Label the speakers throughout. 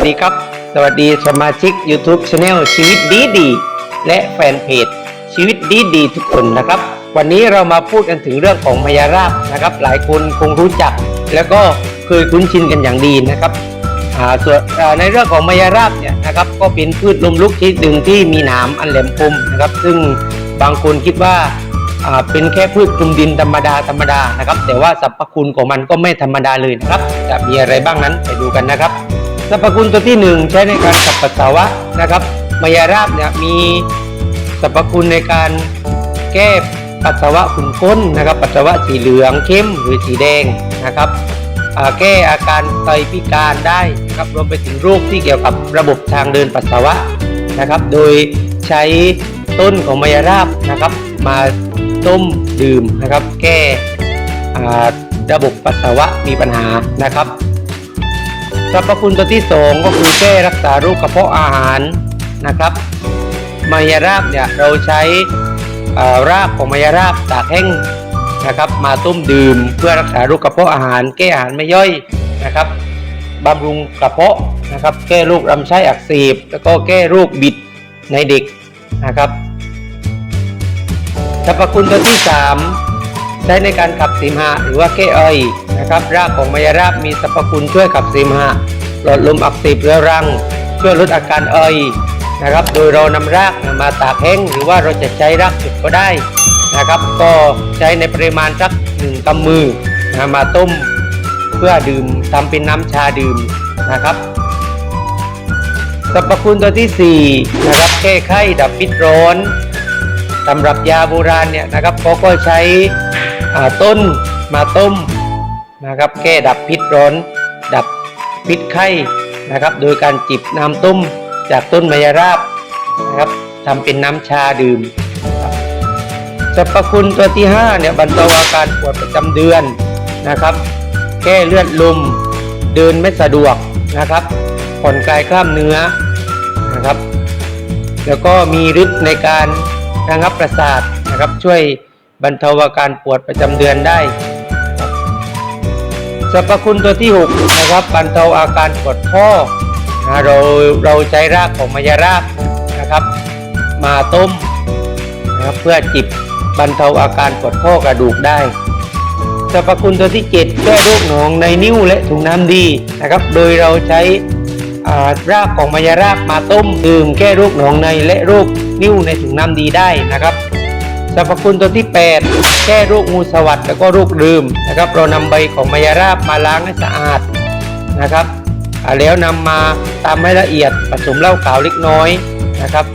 Speaker 1: สดีครับ สวัสดีสมาชิก YouTube Channel ชีวิตดีดี และแฟนเพจชีวิตดีดีทุกคนนะครับ วันนี้เรามาพูดกันถึงเรื่องของมายาราบนะครับ หลายคนคงรู้จัก แล้วก็เคยคุ้นชินกันอย่างดีนะครับส่วนในเรื่องของมายาราบเนี่ยนะครับก็เป็นพืชลมลุกชนิดหนึ่งที่มีหนามอันแหลมคมนะครับซึ่งบางคนคิดว่าเป็นแค่พืชคลุมดินธรรมดาธรรมดานะครับ แต่ว่าสรรพคุณของมันก็ไม่ธรรมดาเลยนะครับ จะมีอะไรบ้างนั้นไปดูกันนะครับ สรรพคุณตัวที่หนึ่งใช้ในการขับปัสสาวะนะครับมายาราบเนี่ยมีสรรพคุณในการแก้ปัสสาวะขุ่นข้นนะครับ ปัสสาวะสีเหลืองเข้มหรือสีแดงนะครับแก้อาการไตพิการได้นะครับรวมไปถึงโรคที่เกี่ยวกับระบบทางเดินปัสสาวะนะครับ โดยใช้ต้นของมายาราบนะครับ มาต้มดื่มนะครับ แก้อ่ระบบปัสสาวะมีปัญหานะครับ สรรพคุณตัวที่สองก็คือแก้รักษาโรคกระเพาะอาหารนะครับมายาราบเนี่ยเราใช้ารากของมายาราบตากแห้งนะครับ มาต้มดื่มเพื่อรักษาโรคกระเพาะอาหาร แก้อาหารไม่ย่อยนะครับบำรุงกระเพาะนะครับ แก้โรคลำไส้อักเสบแล้วก็แก้โรคบิดในเด็กนะครับสรรพคุณตัวที่ 3 ใช้ในการขับเสมหะหรือว่าแก้ไอ นะครับรากของมายราบมีสรรพคุณช่วยขับเสมหะหลอดลมอักเสบเรื้อรัง ช่วยลดอาการไอนะครับ โดยเรานำรากมาตากแห้งหรือว่าเราจะใช้รากสดก็ได้นะครับ ก็ใช้ในปริมาณสักหนึ่งกำมือนะมาต้มเพื่อดื่มทำเป็นน้ำชาดื่มนะครับสรรพคุณตัวที่ 4 นะครับแก้ไข้ดับพิษร้อนสำหรับยาโบราณเนี่ยนะครับเขาก็ใช้ต้นมาต้ม นะครับแก้ดับพิษร้อน ดับพิษไข้นะครับ โดยการจิบน้ำต้มจากต้นมะยราบนะครับทำเป็นน้ำชาดื่มครับสรรพคุณตัวที่5เนี่ยบรรเทาอาการปวดประจำเดือนนะครับ แก้เลือดลม เดินไม่สะดวกนะครับ ผ่อนคลายกล้ามเนื้อนะครับ แล้วก็มีฤทธิ์ในการระงับประสาทนะครับ ช่วยบรรเทาอาการปวดประจำเดือนได้ สรรพคุณตัวที่ 6 นะครับบรรเทาอาการปวดข้อนะเราเราใช้รากของมายาราบนะครับ มาต้มนะครับเพื่อจิบบรรเทาอาการปวดข้อกระดูกได้สรรพคุณตัวที่ 7 แก้โรคหนองในนิ้วและถุงน้ำดีนะครับ โดยเราใช้รากของมายารากมาต้มดื่มแก้โรคหนองในและโรคนิ้วในถุงน้ำดีได้นะครับ สรรพคุณตัวที่ 8 แก้โรคงูสวัสด์แล้วก็โรคลืมนะครับ เรานำใบของมายาราบมาล้างให้สะอาดนะครับแล้วนำมาตำให้ละเอียดผสมเหล้าขาวเล็กน้อยนะครับ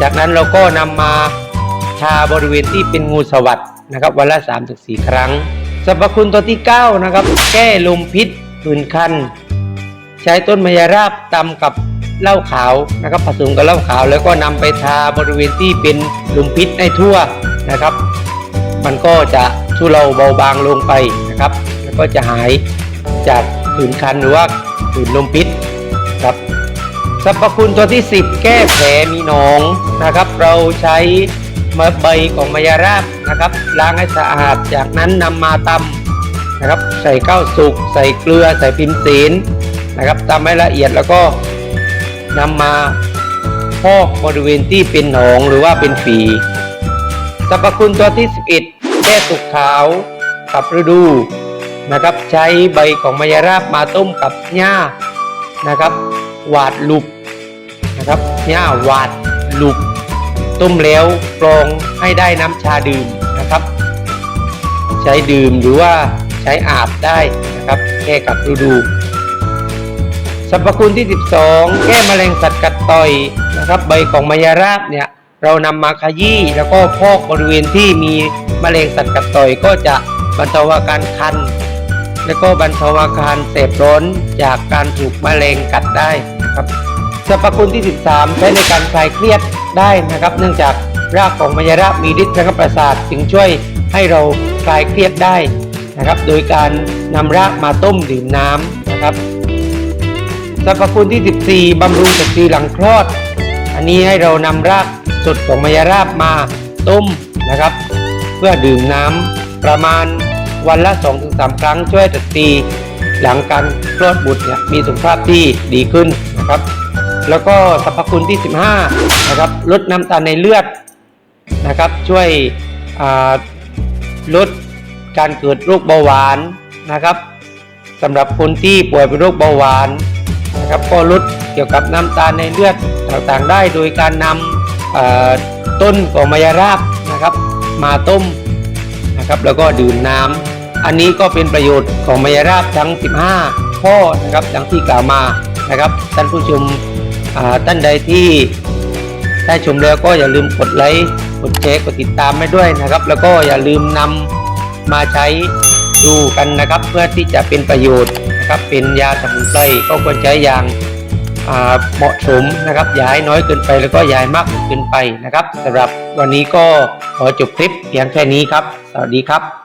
Speaker 1: จากนั้นเราก็นำมาทาบริเวณที่เป็นงูสวัสด์นะครับวันละ3-4 ครั้งสรรพคุณตัวที่ 9 นะครับ แก้ลมพิษผื่นคัน ใช้ต้นมยราบตำกับเหล้าขาวนะครับผสมกับเหล้าขาว แล้วก็นำไปทาบริเวณที่เป็นลมพิษให้ทั่วนะครับ มันก็จะทุเลาเบาบางลงไปนะครับ แล้วก็จะหายจากผื่นคันหรือว่าผื่นลมพิษครับสรรพคุณตัวที่ 10 แก้แผลมีหนองนะครับ เราใช้มาใบของมายาราบนะครับล้างให้สะอาดจากนั้นนำมาตำนะครับ ใส่ข้าวสุก ใส่เกลือ ใส่พิมเสน นะครับตำให้ละเอียดแล้วก็นำมาพอกบริเวณที่เป็นหนองหรือว่าเป็นฝีสรรพคุณตัวที่ 11แก้ตุกขาวกับฤดูนะครับ ใช้ใบของมายาราบมาต้มกับหญ้านะครับหวาดลุบนะครับหญ้าหวาดลุบต้มแล้วกรองให้ได้น้ำชาดื่มนะครับ ใช้ดื่มหรือว่าใช้อาบได้นะครับแก้กับฤดู สรรพคุณที่ 12 แก้แมลงสัตว์กัดต่อยนะครับ ใบของมายาราบเนี่ยเรานำมาขยี้แล้วก็พอกบริเวณที่มีแมลงสัตว์กัดต่อย ก็จะบรรเทาอาการคัน และก็บรรเทาอาการเสพร้อนจากการถูกแมลงกัดได้นะครับสรรพคุณที่ 13 ใช้ในการคลายเครียดได้นะครับ เนื่องจากรากของมายาราบมีฤทธิ์ระงับประสาทจึงช่วยให้เราคลายเครียดได้นะครับ โดยการนำรากมาต้มดื่มน้ำนะครับ สรรพคุณที่ 14บำรุงสตรีหลังคลอด อันนี้ให้เรานำรากสดของมายาราบมาต้มนะครับ เพื่อดื่มน้ำประมาณวันละ 2-3 ครั้งช่วยสตรีหลังการคลอดบุตรเนี่ยมีสุขภาพที่ดีขึ้นนะครับ แล้วก็สรรพคุณที่ 15 นะครับ ลดน้ำตาลในเลือดนะครับ ช่วยลดการเกิดโรคเบาหวานนะครับสำหรับคนที่ป่วยเป็นโรคเบาหวาน นะครับก็ลดเกี่ยวกับน้ำตาลในเลือดต่างๆได้ โดยการนำเอ่อต้นของมายาราบนะครับมาต้มนะครับแล้วก็ดื่มน้ำอันนี้ก็เป็นประโยชน์ของมายาราบทั้ง 15 ข้อนะครับดังที่กล่าวมานะครับท่านผู้ชมท่านใดที่ได้ชมแล้วก็อย่าลืมกดไลค์กดแชร์กดติดตามให้ด้วยนะครับ แล้วก็อย่าลืมนำมาใช้ดูกันนะครับ เพื่อที่จะเป็นประโยชน์ นะครับ เป็นยาสมุนไพรก็ควรใช้อย่างเหมาะสมนะครับอย่าให้น้อยเกินไปแล้วก็อย่าให้มากเกินไปนะครับสำหรับวันนี้ก็ขอจบคลิปเพียงแค่นี้ครับ สวัสดีครับ